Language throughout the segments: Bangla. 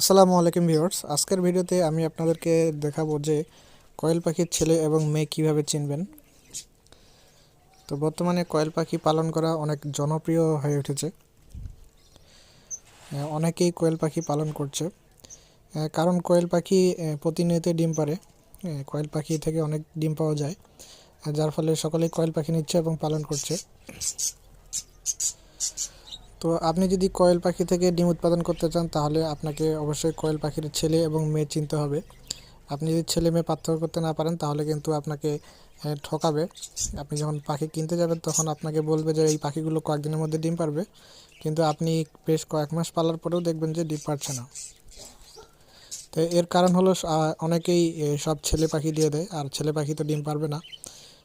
আসসালামু আলাইকুম ভিউয়ার্স। আজকের ভিডিওতে আমি আপনাদেরকে দেখাবো যে কয়েল পাখির ছেলে এবং মেয়ে কীভাবে চিনবেন। তো বর্তমানে কয়েল পাখি পালন করা অনেক জনপ্রিয় হয়ে উঠেছে। অনেকেই কোয়েল পাখি পালন করছে। কারণ কোয়েল পাখি প্রতিনিয়ত ডিম পারে কোয়েল পাখি থেকে অনেক ডিম পাওয়া যায়। যার ফলে সকলেই কোয়েল পাখি নিচ্ছে এবং পালন করছে। তো আপনি যদি কয়েল পাখি থেকে ডিম উৎপাদন করতে চান, তাহলে আপনাকে অবশ্যই কয়েল পাখির ছেলে এবং মেয়ে চিনতে হবে। আপনি যদি ছেলে মেয়ে পার্থক্য করতে না পারেন, তাহলে কিন্তু আপনাকে ঠকাবে। আপনি যখন পাখি কিনতে যাবেন, তখন আপনাকে বলবে যে, এই পাখিগুলো কয়েকদিনের মধ্যে ডিম পারবে। কিন্তু আপনি বেশ কয়েক মাস পালার পরেও দেখবেন যে, ডিম পারছে না। তো এর কারণ হলো অনেকেই সব ছেলে পাখি দিয়ে দেয়, আর ছেলে পাখি তো ডিম পারবে না।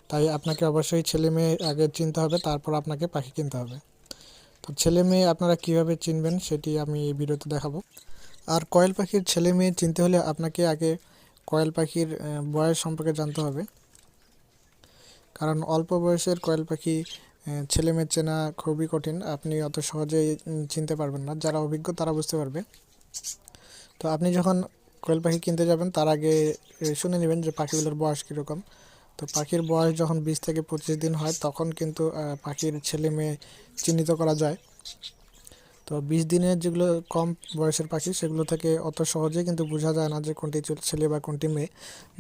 তাই আপনাকে অবশ্যই ছেলে মেয়ে আগে চিনতে হবে, তারপর আপনাকে পাখি কিনতে হবে। তো ছেলে মেয়ে আপনারা কীভাবে চিনবেন সেটি আমি এই ভিডিওতে দেখাবো। আর কয়েল পাখির ছেলে মেয়ে চিনতে হলে আপনাকে আগে কয়েল পাখির বয়স সম্পর্কে জানতে হবে। কারণ অল্প বয়সের কয়েল পাখি ছেলে মেয়ে চেনা খুবই কঠিন। আপনি অত সহজেই উম, চিনতে পারবেন না। যারা অভিজ্ঞ তারা বুঝতে পারবে। তো আপনি যখন কোয়েল পাখি কিনতে যাবেন তার আগে শুনে নেবেন যে পাখিগুলোর বয়স কীরকম। তো পাখির বয়স যখন বিশ থেকে পঁচিশ দিন হয়, তখন কিন্তু পাখির ছেলে মেয়ে চিহ্নিত করা যায়। তো বিশ দিনের যেগুলো কম বয়সের পাখি, সেগুলো থেকে অত সহজে কিন্তু বোঝা যায় না যে কোনটি ছেলে বা কোনটি মেয়ে।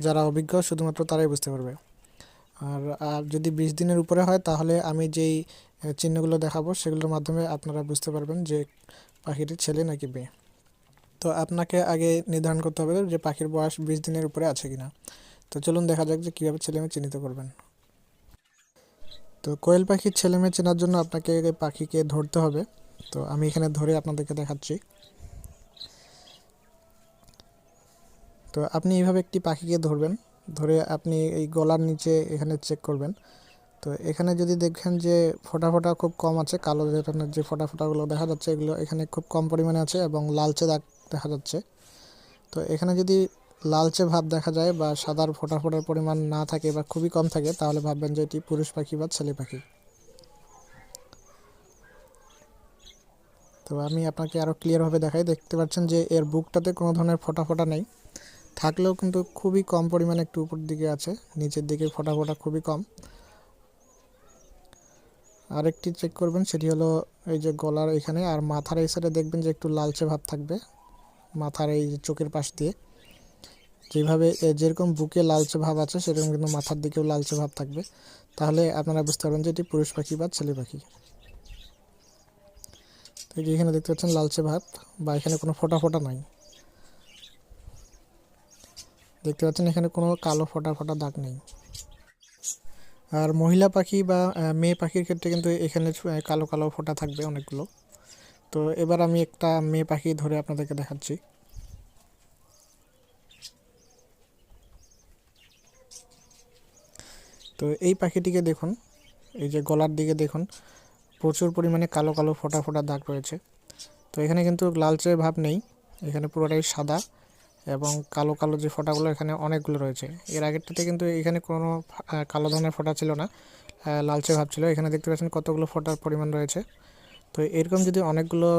যারা অভিজ্ঞ, শুধুমাত্র তারাই বুঝতে পারবে। আর আর যদি বিশ দিনের উপরে হয়, তাহলে আমি যেই চিহ্নগুলো দেখাবো, সেগুলোর মাধ্যমে আপনারা বুঝতে পারবেন যে পাখিটি ছেলে নাকি মেয়ে। তো আপনাকে আগে নির্ধারণ করতে হবে যে পাখির বয়স বিশ দিনের উপরে আছে কিনা। তো চলুন দেখা যাক যে কীভাবে ছেলে মেয়ে চিহ্নিত করবেন। তো কোয়েল পাখির ছেলে মেয়ে চেনার জন্য আপনাকে পাখিকে ধরতে হবে। তো আমি এখানে ধরে আপনাদেরকে দেখাচ্ছি। তো আপনি এইভাবে একটি পাখিকে ধরবেন, ধরে আপনি এই গলার নিচে এখানে চেক করবেন। তো এখানে যদি দেখেন যে ফোঁটা ফোঁটা খুব কম আছে, কালো ধরনের যে ফোঁটা ফোঁটাগুলো দেখা যাচ্ছে, এগুলো এখানে খুব কম পরিমাণে আছে এবং লালচে দাগ দেখা যাচ্ছে। তো এখানে যদি লালচে ভাব দেখা যায় বা সাদার ফোঁটা ফোঁটার পরিমাণ না থাকে বা খুবই কম থাকে, তাহলে ভাববেন যে এটি পুরুষ পাখি বা ছেলে পাখি। তো আমি আপনাকে আরও ক্লিয়ারভাবে দেখাই, দেখতে পাচ্ছেন যে এর বুকটাতে কোনো ধরনের ফোঁটা ফোঁটা নেই। থাকলেও কিন্তু খুবই কম পরিমাণে একটু উপর দিকে আছে, নিচের দিকে ফোঁটা ফোঁটা খুবই কম। আরেকটি চেক করবেন, সেটি হলো এই যে গলার এখানে, আর মাথার এই সাইডে দেখবেন যে একটু লালচে ভাব থাকবে, মাথার এই চোখের পাশ দিয়ে। যেভাবে যেরকম বুকে লালচে ভাব আছে, সেরকম কিন্তু মাথার দিকেও লালচে ভাব থাকবে। তাহলে আপনারা বুঝতে পারবেন যে এটি পুরুষ পাখি বা ছেলে পাখি। তো এখানে দেখতে পাচ্ছেন লালচে ভাব, বা এখানে কোনো ফোঁটা ফোঁটা নাই। দেখতে পাচ্ছেন এখানে কোনো কালো ফোঁটা ফোঁটা দাগ নেই। আর মহিলা পাখি বা মেয়ে পাখির ক্ষেত্রে কিন্তু এখানে কালো কালো ফোঁটা থাকবে অনেকগুলো। তো এবার আমি একটা মেয়ে পাখি ধরে আপনাদেরকে দেখাচ্ছি। তো এই পাখিটিকে দেখুন, এই যে গলার দিকে দেখুন, প্রচুর পরিমাণে কালো কালো ফোঁটা ফোঁটা দাগ রয়েছে। তো এখানে কিন্তু লালচে ভাব নেই, এখানে পুরোটাই সাদা এবং কালো কালো যে ফোঁটাগুলো এখানে অনেকগুলো রয়েছে। এর আগেরটাতে কিন্তু এখানে কোনো কালো ধরনের ফোঁটা ছিল না লালচে ভাব ছিল। এখানে দেখতে পাচ্ছেন কতগুলো ফোঁটার পরিমাণ রয়েছে। তো এরকম যদি অনেকগুলো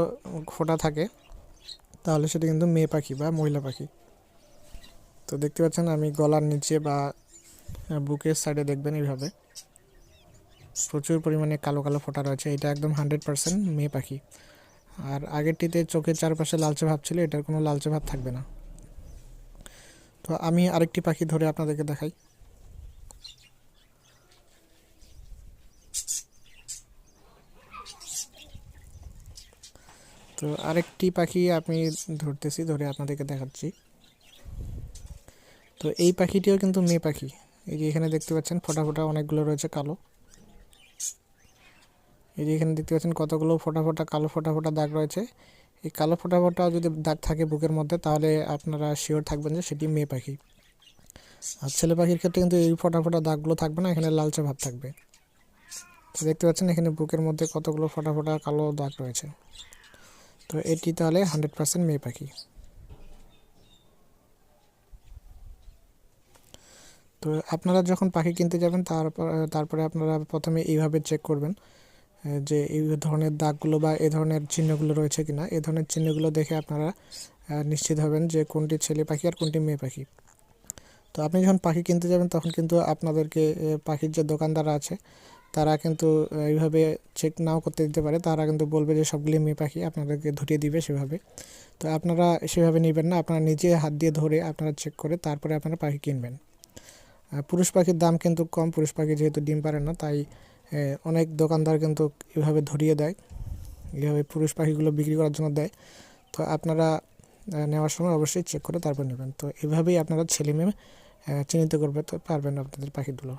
ফোঁটা থাকে, তাহলে সেটা কিন্তু মেয়ে পাখি বা মহিলা পাখি। তো দেখতে পাচ্ছেন আমি গলার নিচে বা বুকের সাইডে দেখবেন এইভাবে। প্রচুর পরিমাণে কালো কালো ফোঁটা রয়েছে, এটা একদম হান্ড্রেড পার্সেন্ট মেয়ে পাখি। আর আগেরটিতে চোখের চারপাশে লালচে ভাব ছিল, এটার কোনো লালচে ভাব থাকবে না। তো আমি আরেকটি পাখি ধরে আপনাদেরকে দেখাই। তো আরেকটি পাখি আমি ধরতেছি, ধরে আপনাদেরকে দেখাচ্ছি। তো এই পাখিটিও কিন্তু মেয়ে পাখি। এই যে এখানে দেখতে পাচ্ছেন ফোটা অনেকগুলো রয়েছে কালো। এই যে এখানে দেখতে পাচ্ছেন কতগুলো ফোটা কালো ফোটা দাগ রয়েছে। এই কালো ফোটা যদি দাগ থাকে বুকের মধ্যে তাহলে আপনারা শিওর থাকবেন যে সেটি মেয়ে পাখি। আর ছেলে পাখির ক্ষেত্রে কিন্তু এই ফোটা দাগগুলো থাকবে না, এখানে লালচে ভাব থাকবে। তো দেখতে পাচ্ছেন এখানে বুকের মধ্যে কতগুলো ফোটা ফোটা কালো দাগ রয়েছে। তো এটি তাহলে হান্ড্রেড পার্সেন্ট মেয়ে পাখি। তো আপনারা যখন পাখি কিনতে যাবেন তারপর তারপরে আপনারা প্রথমে এইভাবে চেক করবেন যে এই ধরনের দাগগুলো বা এই ধরনের চিহ্নগুলো রয়েছে কিনা। এই ধরনের চিহ্নগুলো দেখে আপনারা নিশ্চিত হবেন যে কোনটি ছেলে পাখি আর কোনটি মেয়ে পাখি। তো আপনি যখন পাখি কিনতে যাবেন, তখন কিন্তু আপনাদেরকে পাখির যে দোকানদার আছে, তারা কিন্তু এইভাবে চেক নাও করতে দিতে পারে। তারা কিন্তু বলবে যে সবগুলি মেয়ে পাখি আপনাদেরকে ধরিয়ে দিবে সেভাবে। তো আপনারা সেভাবে নেবেন না, আপনারা নিজে হাত দিয়ে ধরে আপনারা চেক করে তারপরে আপনারা পাখি কিনবেন। পুরুষ পাখির দাম কিন্তু কম, পুরুষ পাখি যেহেতু ডিম পারে না, তাই অনেক দোকানদার কিন্তু এভাবে ধরিয়ে দেয়, এভাবে পুরুষ পাখিগুলো বিক্রি করার জন্য দেয়। তো আপনারা নেওয়ার সময় অবশ্যই চেক করে তারপর নেবেন। তো এভাবেই আপনারা ছেলে মেয়ে চিহ্নিত করবে তো পারবেন আপনাদের পাখিগুলো।